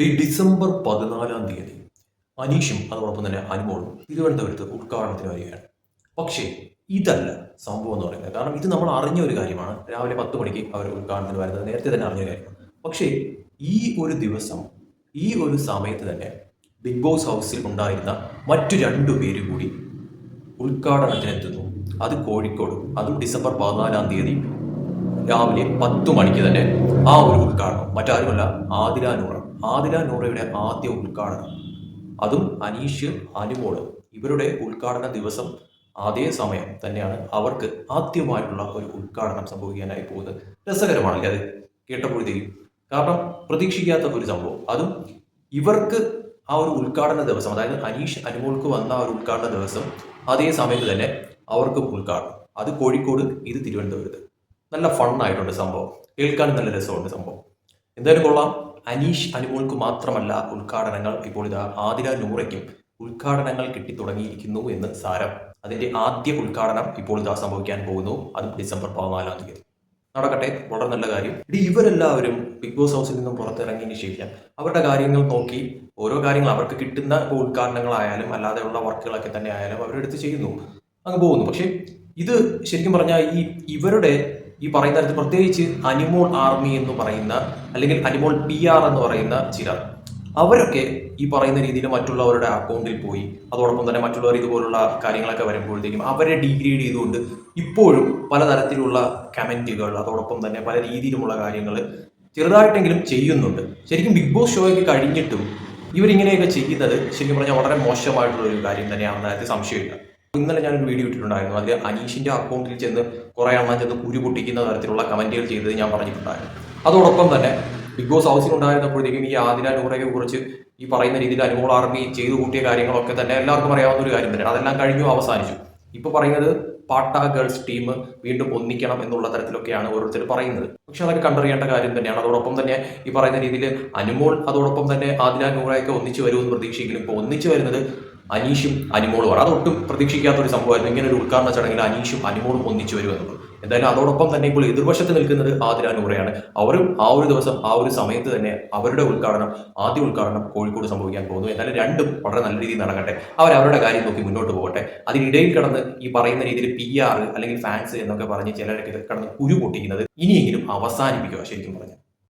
ഈ ഡിസംബർ പതിനാലാം തീയതി അനീഷും അതോടൊപ്പം തന്നെ അനുമോളും തിരുവനന്തപുരത്ത് ഉദ്ഘാടനത്തിന് വരികയാണ്. പക്ഷേ ഇതല്ല സംഭവം എന്ന് പറയുന്നത്. കാരണം ഇത് നമ്മൾ അറിഞ്ഞ ഒരു കാര്യമാണ്. രാവിലെ പത്ത് മണിക്ക് അവർ ഉദ്ഘാടനത്തിന് വരുന്നത്. നേരത്തെ തന്നെ അറിഞ്ഞ കാര്യമാണ് പക്ഷേ ഈ ഒരു ദിവസം ഈ ഒരു സമയത്ത് തന്നെ ബിഗ് ബോസ് ഹൗസിൽ ഉണ്ടായിരുന്ന മറ്റു രണ്ടു പേര് കൂടി ഉദ്ഘാടനത്തിനെത്തുന്നു. അത് കോഴിക്കോട് അതും ഡിസംബർ പതിനാലാം തീയതി രാവിലെ പത്ത് മണിക്ക് തന്നെ ആ ഒരു ഉദ്ഘാടനം. മറ്റാരുമല്ല ആതിര നൂറ. ആതിര നൂറയുടെ ആദ്യ ഉദ്ഘാടനം. അതും അനീഷ് അനുമോൾ. ഇവരുടെ ഉദ്ഘാടന ദിവസം അതേ സമയം തന്നെയാണ് അവർക്ക് ആദ്യമായിട്ടുള്ള ഒരു ഉദ്ഘാടനം സംഭവിക്കാനായി പോകുന്നത്. രസകരമാണല്ലേ അത്? കേട്ടപ്പോഴത്തേക്കും കാരണം പ്രതീക്ഷിക്കാത്ത ഒരു സംഭവം. അതും ഇവർക്ക് ആ ഒരു ഉദ്ഘാടന ദിവസം അതായത് അനീഷ് അനുമോൾക്ക് വന്ന ആ ഒരു ഉദ്ഘാടന ദിവസം അതേ സമയത്ത് തന്നെ അവർക്ക് ഉദ്ഘാടനം. അത് കോഴിക്കോട് ഇത് തിരുവനന്തപുരത്ത്. നല്ല ഫണ്ണായിട്ടുണ്ട് സംഭവം. കേൾക്കാൻ നല്ല രസമുണ്ട് സംഭവം. എന്തായാലും കൊള്ളാം. അനീഷ് അനുമോൾക്ക് മാത്രമല്ല ഉദ്ഘാടനങ്ങൾ ഇപ്പോൾ ഇതാ ആതിര നൂറയ്ക്കും ഉദ്ഘാടനങ്ങൾ കിട്ടിത്തുടങ്ങിയിരിക്കുന്നു എന്ന് സാരം. അതിന്റെ ആദ്യ ഉദ്ഘാടനം ഇപ്പോൾ ഇതാ സംഭവിക്കാൻ പോകുന്നു. അത് ഡിസംബർ പതിനാലാം തീയതി. നടക്കട്ടെ വളരെ നല്ല കാര്യം. ഇടി ഇവരെല്ലാവരും ബിഗ് ബോസ് ഹൗസിൽ നിന്നും പുറത്തിറങ്ങിയതിന് ശേഷം അവരുടെ കാര്യങ്ങൾ നോക്കി ഓരോ കാര്യങ്ങൾ അവർക്ക് കിട്ടുന്ന ഉദ്ഘാടനങ്ങളായാലും അല്ലാതെയുള്ള വർക്കുകളൊക്കെ തന്നെ ആയാലും അവരെടുത്ത് ചെയ്യുന്നു. അങ്ങ് പോകുന്നു. പക്ഷേ ഇത് ശരിക്കും പറഞ്ഞാൽ ഈ ഇവരുടെ ഈ പറയുന്ന തരത്തിൽ പ്രത്യേകിച്ച് അനിമോൾ ആർമി എന്ന് പറയുന്ന അല്ലെങ്കിൽ അനിമോൾ പി ആർ എന്ന് പറയുന്ന ചിലർ അവരൊക്കെ ഈ പറയുന്ന രീതിയിൽ മറ്റുള്ളവരുടെ അക്കൗണ്ടിൽ പോയി അതോടൊപ്പം തന്നെ മറ്റുള്ളവർ ഇതുപോലുള്ള കാര്യങ്ങളൊക്കെ വരുമ്പോഴത്തേക്കും അവരെ ഡീഗ്രേഡ് ചെയ്തുകൊണ്ട് ഇപ്പോഴും പലതരത്തിലുള്ള കമന്റുകൾ അതോടൊപ്പം തന്നെ പല രീതിയിലുമുള്ള കാര്യങ്ങൾ ചെറുതായിട്ടെങ്കിലും ചെയ്യുന്നുണ്ട്. ശരിക്കും ബിഗ് ബോസ് ഷോയ്ക്ക് കഴിഞ്ഞിട്ടും ഇവരിങ്ങനെയൊക്കെ ചെയ്യുന്നത് ശരിക്കും പറഞ്ഞാൽ വളരെ മോശമായിട്ടുള്ള ഒരു കാര്യം തന്നെയാണെന്ന് അതിനകത്ത് സംശയമില്ല. ഇന്നലെ ഞാനൊരു വീഡിയോ ഇട്ടിട്ടുണ്ടായിരുന്നു. അതിൽ അനീഷിന്റെ അക്കൗണ്ടിൽ ചെന്ന് കുറേ എണ്ണം ചെന്ന് കുരു പൊട്ടിക്കുന്ന തരത്തിലുള്ള കമന്റുകൾ ചെയ്തത് ഞാൻ പറഞ്ഞിട്ടുണ്ടായിരുന്നു. അതോടൊപ്പം തന്നെ ബിഗ് ബോസ് ഹൗസിൽ ഉണ്ടായിരുന്നപ്പോഴത്തേക്കും ഈ ആദിന നൂറയെ കുറിച്ച് ഈ പറയുന്ന രീതിയിൽ അനുമോൾ ആർമി ചെയ്തു കൂട്ടിയ കാര്യങ്ങളൊക്കെ തന്നെ എല്ലാവർക്കും അറിയാവുന്ന ഒരു കാര്യം തന്നെയാണ്. അതെല്ലാം കഴിഞ്ഞു അവസാനിച്ചു. ഇപ്പൊ പറയുന്നത് പാട്ട ഗേൾസ് ടീം വീണ്ടും ഒന്നിക്കണം എന്നുള്ള തരത്തിലൊക്കെയാണ് ഓരോരുത്തർ പറയുന്നത്. പക്ഷെ അതൊക്കെ കണ്ടറിയേണ്ട കാര്യം തന്നെയാണ്. അതോടൊപ്പം തന്നെ ഈ പറയുന്ന രീതിയിൽ അനുമോൾ അതോടൊപ്പം തന്നെ ആദില നൂറയൊക്കെ ഒന്നിച്ചു വരുമെന്ന് പ്രതീക്ഷിക്കുന്നു. ഇപ്പോൾ ഒന്നിച്ചു വരുന്നത് അനീഷും അനുമോളുമാണ് അതൊട്ടും പ്രതീക്ഷിക്കാത്ത ഒരു സംഭവമായിരുന്നു. ഇങ്ങനെ ഒരു ഉദ്ഘാടന ചടങ്ങിൽ അനീഷും അനിമോളും ഒന്നിച്ചു വരുമെന്നുള്ളത് എന്തായാലും അതോടൊപ്പം തന്നെ ഇപ്പോൾ എതിർവശത്ത് നിൽക്കുന്നത് ആതിര നൂറയാണ്. അവരും ആ ഒരു ദിവസം ആ ഒരു സമയത്ത് തന്നെ അവരുടെ ഉദ്ഘാടനം ആദ്യ ഉദ്ഘാടനം കോഴിക്കോട് സംഭവിക്കാൻ പോകുന്നു. എന്നാലും രണ്ടും വളരെ നല്ല രീതിയിൽ നടക്കട്ടെ. അവർ അവരുടെ കാര്യം നോക്കി മുന്നോട്ട് പോകട്ടെ. അതിനിടയിൽ കടന്ന് ഈ പറയുന്ന രീതിയിൽ പി ആർ അല്ലെങ്കിൽ ഫാൻസ് എന്നൊക്കെ പറഞ്ഞ് ചിലരൊക്കെ കടന്ന് കുരു പൊട്ടിക്കുന്നത് ഇനിയെങ്കിലും അവസാനിപ്പിക്കുക ശരിക്കും പറഞ്ഞു